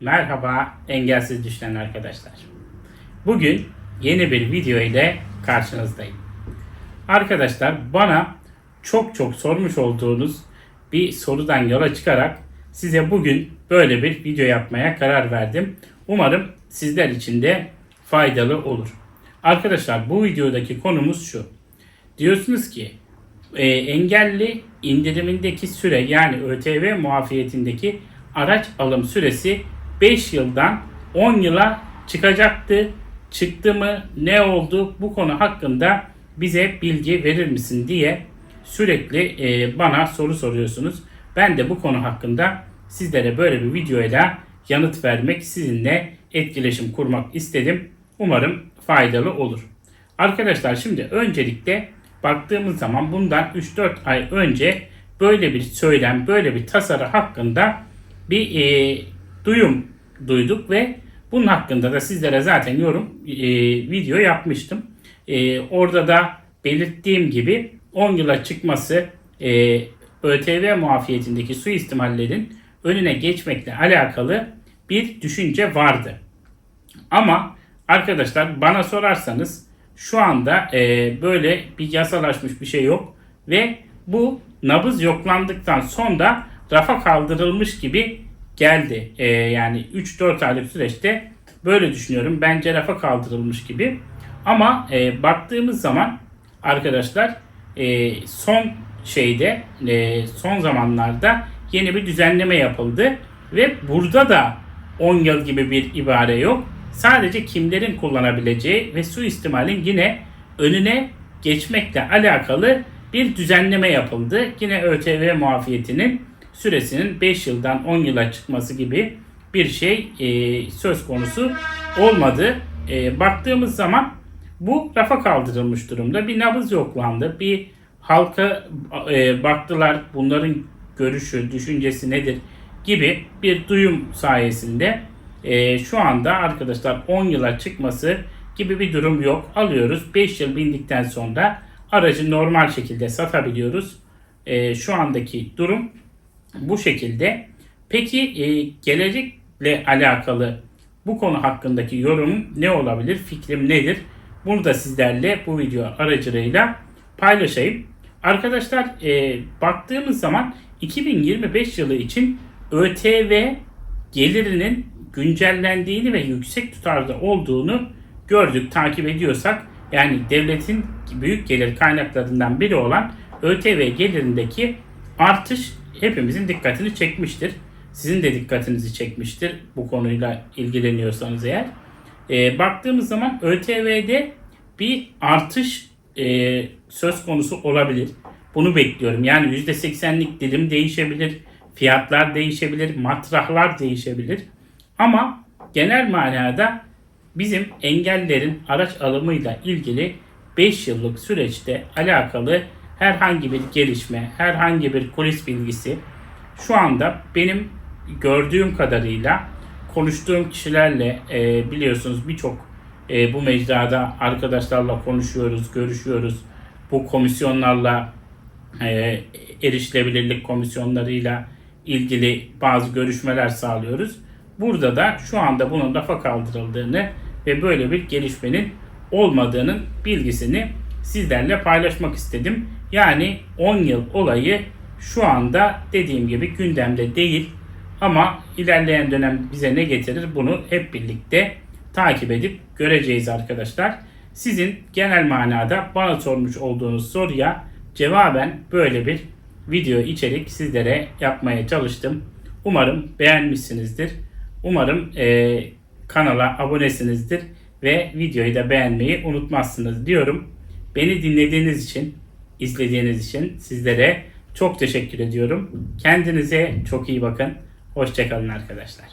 Merhaba engelsiz düşünen arkadaşlar. Bugün yeni bir video ile karşınızdayım. Arkadaşlar bana çok çok sormuş olduğunuz bir sorudan yola çıkarak size bugün böyle bir video yapmaya karar verdim. Umarım sizler için de faydalı olur. Arkadaşlar bu videodaki konumuz şu. Diyorsunuz ki e, engelli indirimindeki süre yani ÖTV muafiyetindeki araç alım süresi 5 yıldan 10 yıla çıkacaktı. Çıktı mı? Ne oldu? Bu konu hakkında bize bilgi verir misin diye sürekli e, bana soru soruyorsunuz. Ben de bu konu hakkında sizlere böyle bir videoyla yanıt vermek, sizinle etkileşim kurmak istedim. Umarım faydalı olur. Arkadaşlar şimdi öncelikle baktığımız zaman bundan 3-4 ay önce böyle bir söylem, böyle bir tasarı hakkında bir e, duyum duyduk ve bunun hakkında da sizlere zaten yorum e, video yapmıştım. E, orada da belirttiğim gibi 10 yıla çıkması e, ÖTV muafiyetindeki suistimallerin önüne geçmekle alakalı bir düşünce vardı. Ama arkadaşlar bana sorarsanız şu anda e, böyle bir yasalaşmış bir şey yok ve bu nabız yoklandıktan sonra rafa kaldırılmış gibi geldi. E, yani 3-4 aylık süreçte böyle düşünüyorum. Bence rafa kaldırılmış gibi. Ama e, baktığımız zaman arkadaşlar e, son şeyde e, son zamanlarda yeni bir düzenleme yapıldı ve burada da 10 yıl gibi bir ibare yok. Sadece kimlerin kullanabileceği ve suistimalin yine önüne geçmekle alakalı bir düzenleme yapıldı. Yine ÖTV muafiyetinin süresinin 5 yıldan 10 yıla çıkması gibi bir şey e, söz konusu olmadı. E, baktığımız zaman bu rafa kaldırılmış durumda. Bir nabız yoklandı. Bir halka e, baktılar bunların görüşü, düşüncesi nedir gibi bir duyum sayesinde e, şu anda arkadaşlar 10 yıla çıkması gibi bir durum yok. Alıyoruz 5 yıl bindikten sonra aracı normal şekilde satabiliyoruz. E, şu andaki durum bu şekilde. Peki e, gelecekle alakalı bu konu hakkındaki yorumum ne olabilir? Fikrim nedir? Bunu da sizlerle bu video aracılığıyla paylaşayım. Arkadaşlar e, baktığımız zaman 2025 yılı için ÖTV gelirinin güncellendiğini ve yüksek tutarda olduğunu gördük, takip ediyorsak yani devletin büyük gelir kaynaklarından biri olan ÖTV gelirindeki artış hepimizin dikkatini çekmiştir. Sizin de dikkatinizi çekmiştir bu konuyla ilgileniyorsanız eğer. E, baktığımız zaman ÖTV'de bir artış e, söz konusu olabilir. Bunu bekliyorum. Yani %80'lik dilim değişebilir, fiyatlar değişebilir, matrahlar değişebilir. Ama genel manada bizim engellerin araç alımıyla ilgili 5 yıllık süreçte alakalı herhangi bir gelişme, herhangi bir kulis bilgisi şu anda benim gördüğüm kadarıyla konuştuğum kişilerle e, biliyorsunuz birçok e, bu mecrada arkadaşlarla konuşuyoruz, görüşüyoruz. Bu komisyonlarla e, erişilebilirlik komisyonlarıyla ilgili bazı görüşmeler sağlıyoruz. Burada da şu anda bunun rafa kaldırıldığını ve böyle bir gelişmenin olmadığının bilgisini sizlerle paylaşmak istedim. Yani 10 yıl olayı şu anda dediğim gibi gündemde değil ama ilerleyen dönem bize ne getirir bunu hep birlikte takip edip göreceğiz arkadaşlar. Sizin genel manada bana sormuş olduğunuz soruya cevaben böyle bir video içerik sizlere yapmaya çalıştım. Umarım beğenmişsinizdir. Umarım e, kanala abonesinizdir ve videoyu da beğenmeyi unutmazsınız diyorum. Beni dinlediğiniz için, izlediğiniz için sizlere çok teşekkür ediyorum. Kendinize çok iyi bakın. Hoşçakalın arkadaşlar.